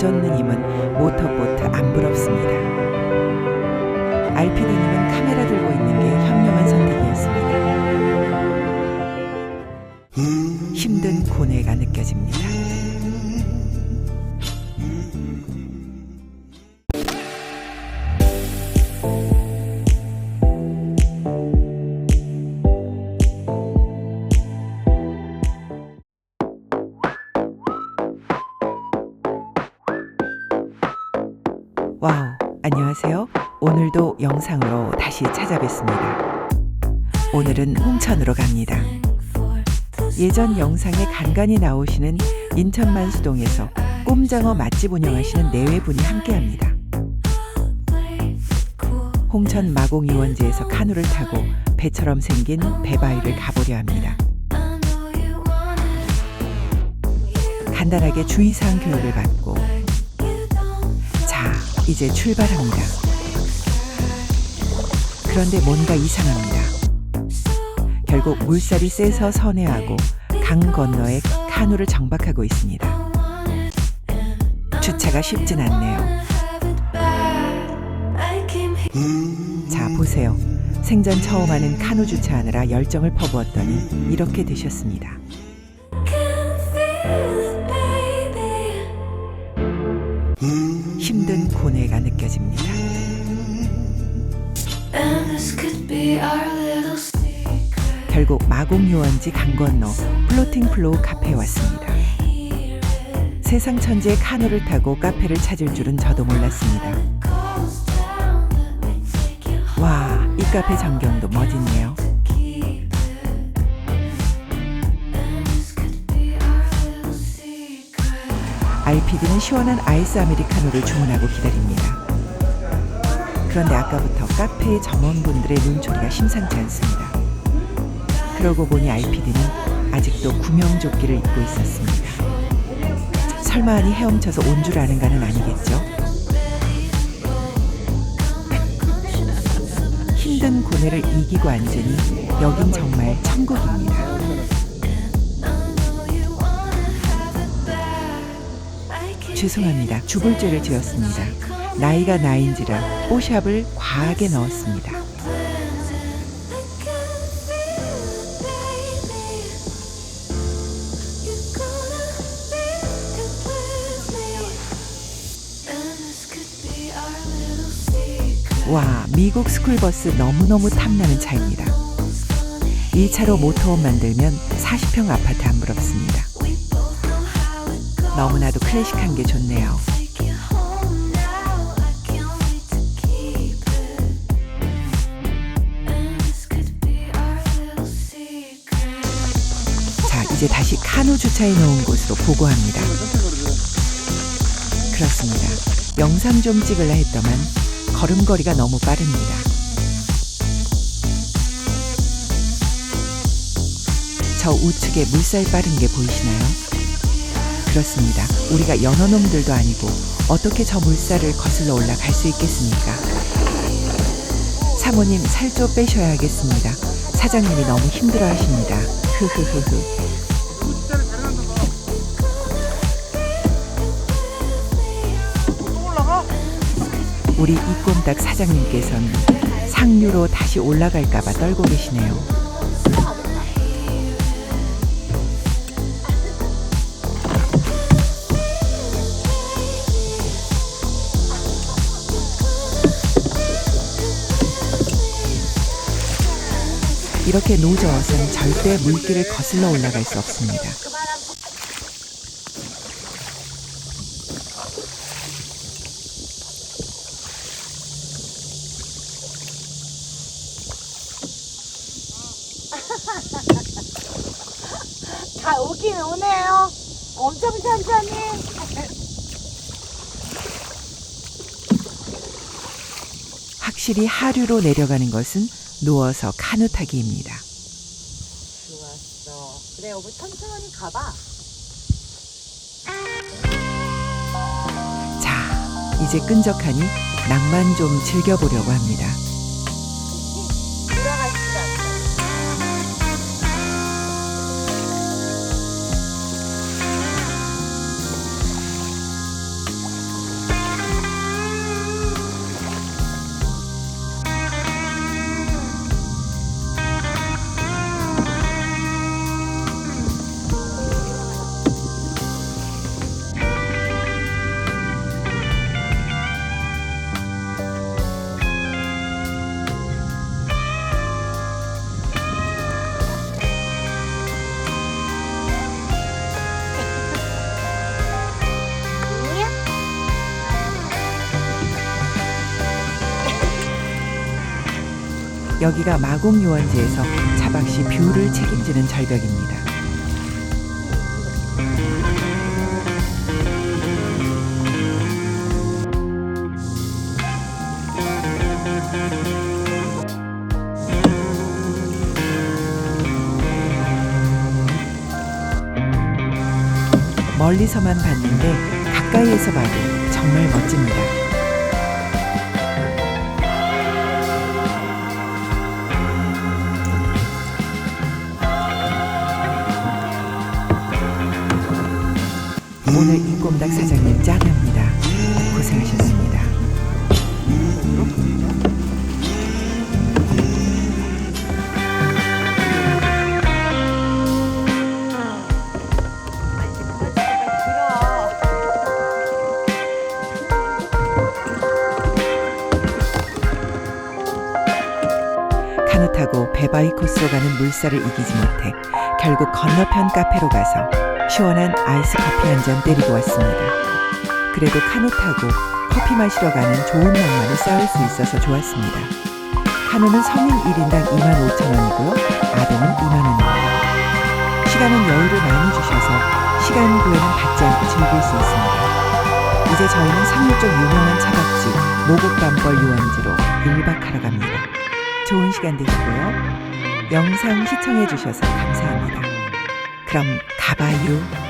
여전느님은 모터보트 안 부럽습니다. 알피디님은 카메라 들고 있는 게 현명한 선택이었습니다. 힘든 고뇌가 느껴집니다. 영상으로 다시 찾아뵙습니다. 오늘은 홍천으로 갑니다. 예전 영상에 간간히 나오시는 인천 만수동에서 꼼장어 맛집 운영하시는 네외분이 함께합니다. 홍천 마곡 유원지에서 카누를 타고 배처럼 생긴 배바위를 가보려 합니다. 간단하게 주의사항 교육을 받고 자, 이제 출발합니다. 그런데 뭔가 이상합니다. 결국 물살이 세서 선회하고 강 건너에 카누를 정박하고 있습니다. 주차가 쉽진 않네요. 자, 보세요. 생전 처음 하는 카누 주차하느라 열정을 퍼부었더니 이렇게 되셨습니다. 힘든 고뇌가 느껴집니다. 결국 마곡 유원지 강 건너 플로팅 플로우 카페에 왔습니다. 세상 천지의 카누를 타고 카페를 찾을 줄은 저도 몰랐습니다. 와, 이 카페 전경도 멋있네요. RPD는 시원한 아이스 아메리카노를 주문하고 기다립니다. 그런데 아까부터 카페의 점원분들의 눈초리가 심상치 않습니다. 그러고 보니 RPD는 아직도 구명조끼를 입고 있었습니다. 설마 하니 헤엄쳐서 온 줄 아는가는 아니겠죠? 힘든 고뇌를 이기고 앉으니 여긴 정말 천국입니다. 죄송합니다. 죽을 죄를 지었습니다. 나이가 나인지라 뽀샵을 과하게 넣었습니다. 와, 미국 스쿨버스 너무너무 탐나는 차입니다. 이 차로 모터홈 만들면 40평 아파트 안 부럽습니다. 너무나도 클래식한 게 좋네요. 이제 다시 카누 주차해 놓은 곳으로 보고합니다. 그렇습니다. 영상 좀 찍을라 했더만 걸음걸이가 너무 빠릅니다. 저 우측에 물살 빠른 게 보이시나요? 그렇습니다. 우리가 연어놈들도 아니고 어떻게 저 물살을 거슬러 올라갈 수 있겠습니까? 사모님 살 좀 빼셔야겠습니다. 사장님이 너무 힘들어 하십니다. 흐흐흐흐. 우리 이꼼닭 사장님께서는 상류로 다시 올라갈까봐 떨고 계시네요. 이렇게 노저어선 절대 물길을 거슬러 올라갈 수 없습니다. 다 오긴 오네요. 엄청 천천히. 확실히 하류로 내려가는 것은 누워서 카누 타기입니다. 좋았어. 그래, 여보 천천히 가봐. 자, 이제 끈적하니 낭만 좀 즐겨보려고 합니다. 여기가 마곡 유원지에서 차박시 뷰를 책임지는 절벽입니다. 멀리서만 봤는데 가까이에서 봐도 정말 멋집니다. 오늘 이꼼닭 사장님 짱합니다. 고생하셨습니다. 타고 배바이 코스로 가는 물살을 이기지 못해 결국 건너편 카페로 가서 시원한 아이스 커피 한 잔 때리고 왔습니다. 그래도 카누 타고 커피 마시러 가는 좋은 낭만을 쌓을 수 있어서 좋았습니다. 카누는 성인 1인당 2만 5천 원이고요. 아동은 2만 원입니다. 시간은 여유를 많이 주셔서 시간 구애는 받지 않고 즐길 수 있습니다. 이제 저희는 상류 쪽 유명한 차박지 모곡담벌 유원지로 1박하러 갑니다. 좋은 시간 되시고요. 영상 시청해 주셔서 감사합니다. 그럼 가봐요.